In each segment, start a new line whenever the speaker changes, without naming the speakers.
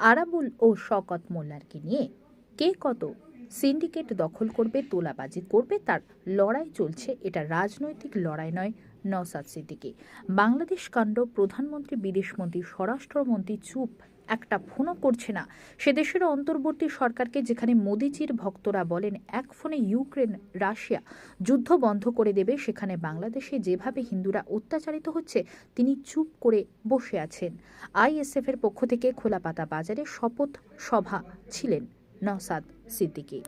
আরাবুল ও শকত মোল্লারকে নিয়ে কে কত সিন্ডিকেট দখল করবে, তোলাবাজি করবে, তার লড়াই চলছে। এটা রাজনৈতিক লড়াই নয় নওসাদ সিদ্দিকি। বাংলাদেশ কাণ্ড প্রধানমন্ত্রী বিদেশমন্ত্রী স্বরাষ্ট্রমন্ত্রী চুপ। একটা ফোনও করছে না। সে দেশের অন্তর্বর্তী সরকারকে যেখানে মোদিজির ভক্তরা বলেন, এক ফোনে ইউক্রেন, রাশিয়া যুদ্ধ বন্ধ করে দেবে, সেখানে বাংলাদেশে যেভাবে হিন্দুরা অত্যাচারিত হচ্ছে, তিনি চুপ করে বসে আছেন। আইএসএফ এর পক্ষ থেকে খোলাপাতা বাজারে শপথ সভা ছিলেন নওসাদ সিদ্দিকী।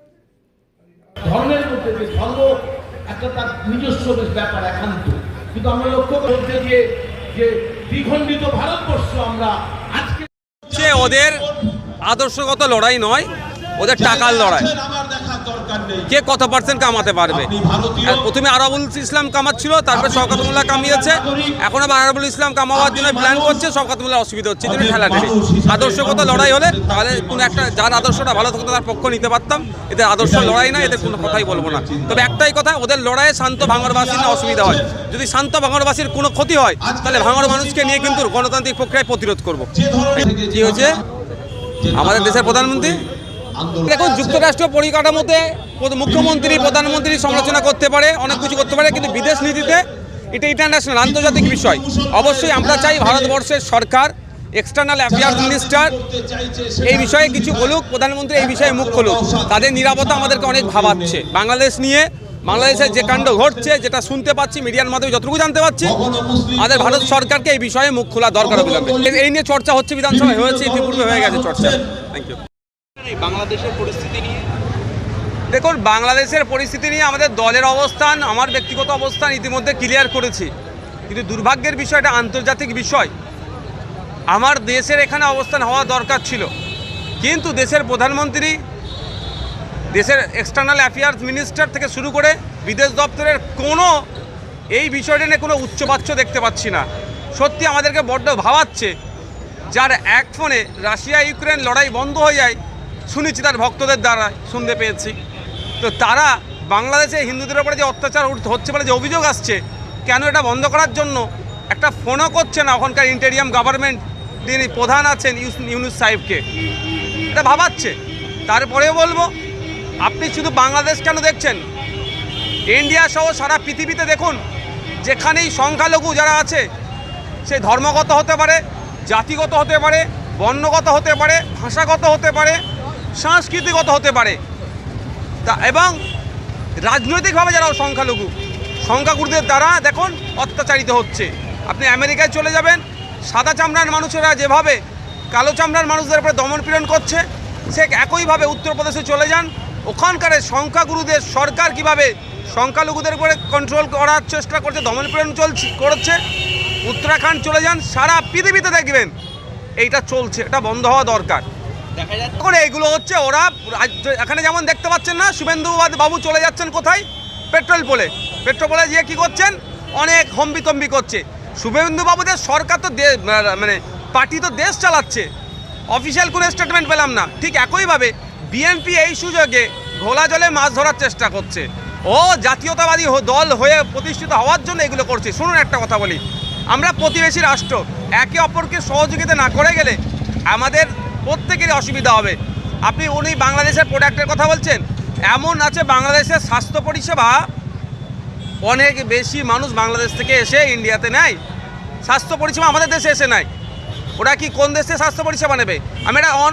ধর্মের মধ্যে ধর্ম, একটা তার নিজস্ব ব্যাপার, একান্ত। কিন্তু আমরা লক্ষ্য করতে গিয়ে যে দ্বিখণ্ডিত ভারতবর্ষ আমরা
ওদের আদর্শগত লড়াই নয় ওদের টাকার লড়াই। কে কত পার্সেন্ট কামাতে পারবে? প্রথমে আরাবুল ইসলাম কামাচ্ছিল তারপরে শওকতুল্লাহ কামিয়েছে। এখন আবার আরাবুল ইসলাম কামাবার জন্য প্ল্যান করছে শওকতুল্লাহ অসুবিধা হচ্ছে এই খেলা ঠেলি আদর্শগত লড়াই হলে তাহলে কোনো একটা যার আদর্শটা ভালো থাকতো তার পক্ষ নিতে পারতাম। এদের আদর্শ লড়াই না এদের কোনো কথাই বলব না। তবে একটাই কথা ওদের লড়াইয়ে শান্ত ভাঙরবাসীর না অসুবিধা হয়। যদি শান্ত ভাঙরবাসীর কোনো ক্ষতি হয় তাহলে ভাঙর মানুষকে নিয়ে কিন্তু গণতান্ত্রিক প্রক্রিয়ায় প্রতিরোধ করব। কি হয়েছে? আমাদের দেশের প্রধানমন্ত্রী দেখুন, যুক্তরাষ্ট্র পরিকাঠামোতে মুখ্যমন্ত্রী, প্রধানমন্ত্রী সমালোচনা করতে পারে, অনেক কিছু করতে পারে, কিন্তু বিদেশ নীতিতে এটা ইন্টারন্যাশনাল আন্তর্জাতিক বিষয়। অবশ্যই আমরা চাই ভারতবর্ষের সরকার এক্সটার্নাল অ্যাফেয়ার্স মিনিস্টার এই বিষয়ে কিছু বলুক, প্রধানমন্ত্রী এই বিষয়ে মুখ খুলুক। তাদের নিরাপত্তা আমাদেরকে অনেক ভাবাচ্ছে। বাংলাদেশ নিয়ে, বাংলাদেশের যে কাণ্ড ঘটছে, যেটা শুনতে পাচ্ছি, মিডিয়ার মাধ্যমে যতটুকু জানতে পাচ্ছি, আমাদের ভারত সরকারকে এই বিষয়ে মুখ খোলা দরকার অবিলম্বে। এই নিয়ে চর্চা হচ্ছে বিধানসভায়, হয়েছে, ইতিপূর্বে হয়ে গেছে চর্চা। থ্যাংক ইউ
বাংলাদেশের পরিস্থিতি নিয়ে?
দেখুন, বাংলাদেশের পরিস্থিতি নিয়ে আমাদের দলের অবস্থান, আমার ব্যক্তিগত অবস্থান ইতিমধ্যে ক্লিয়ার করেছি। কিন্তু দুর্ভাগ্যের বিষয়টা আন্তর্জাতিক বিষয়। আমার দেশের এখানে অবস্থান হওয়া দরকার ছিল। কিন্তু দেশের প্রধানমন্ত্রী, দেশের এক্সটার্নাল অ্যাফেয়ার্স মিনিস্টার থেকে শুরু করে বিদেশ দপ্তরের কোনো এই বিষয়টা নিয়ে কোনো উচ্চবাচ্য দেখতে পাচ্ছি না। সত্যি আমাদেরকে বড্ড ভাবাচ্ছে, যার এক ফোনে রাশিয়া ইউক্রেন লড়াই বন্ধ হয়ে যায় শুনেছি তার ভক্তদের দ্বারা, শুনতে পেয়েছি। তো তারা বাংলাদেশে হিন্দুদের উপরে যে অত্যাচার হচ্ছে বলে যে অভিযোগ আসছে, কেন এটা বন্ধ করার জন্য একটা ফোনও করছে না ওখানকার ইন্টেরিয়াম গভর্নমেন্ট? যিনি প্রধান আছেন ইউনুস সাহেবকে। এটা ভাবাচ্ছে। তারপরেও বলব, আপনি শুধু বাংলাদেশ কেন দেখছেন? ইন্ডিয়া সহ সারা পৃথিবীতে দেখুন, যেখানেই সংখ্যালঘু যারা আছে, সে ধর্মগত হতে পারে, জাতিগত হতে পারে, বর্ণগত হতে পারে, ভাষাগত হতে পারে সাংস্কৃতিগত হতে পারে। তা এবং রাজনৈতিকভাবে যারা সংখ্যালঘু, সংখ্যাগুরুদের দ্বারা দেখুন অত্যাচারিত হচ্ছে। আপনি আমেরিকায় চলে যাবেন, সাদা চামড়ার মানুষেরা যেভাবে কালো চামড়ার মানুষদের উপরে দমনপীড়ন করছে, সে একইভাবে উত্তরপ্রদেশে চলে যান। ওখানকার সংখ্যাগুরুদের সরকার কীভাবে সংখ্যালঘুদের উপরে কন্ট্রোল করার চেষ্টা করছে দমনপীড়ন চলছে, করছে, উত্তরাখণ্ড চলে যান, সারা পৃথিবীতে দেখবেন এইটা চলছে, এটা বন্ধ হওয়া দরকার। করে এইগুলো হচ্ছে ওরা এখানে যেমন দেখতে পাচ্ছেন না, শুভেন্দু বাবু চলে যাচ্ছেন কোথায়? পেট্রোল পোলে। পেট্রোল পোলে গিয়ে কী করছেন? অনেক হম্বিতম্বি করছে। শুভেন্দু বাবুদের সরকার তো মানে পার্টি তো দেশ চালাচ্ছে। অফিসিয়াল কোনো স্টেটমেন্ট পেলাম না। ঠিক একইভাবে বিএনপি এই সুযোগে ঘোলা জলে মাছ ধরার চেষ্টা করছে। ও জাতীয়তাবাদী দল হয়ে প্রতিষ্ঠিত হওয়ার জন্য এগুলো করছে। শুনুন একটা কথা বলি। আমরা প্রতিবেশী রাষ্ট্র, একে অপরকে সহযোগিতা না করে গেলে আমাদের প্রত্যেকেরই অসুবিধা হবে। আপনি উনি বাংলাদেশের প্রোডাক্টের কথা বলছেন? এমন আছে বাংলাদেশের স্বাস্থ্য পরিষেবা অনেক বেশি মানুষ বাংলাদেশ থেকে এসে ইন্ডিয়াতে নেয়। স্বাস্থ্য পরিষেবা আমাদের দেশে এসে নেয়। ওরা কি কোন দেশে স্বাস্থ্য পরিষেবা নেবে? আমি এটা অন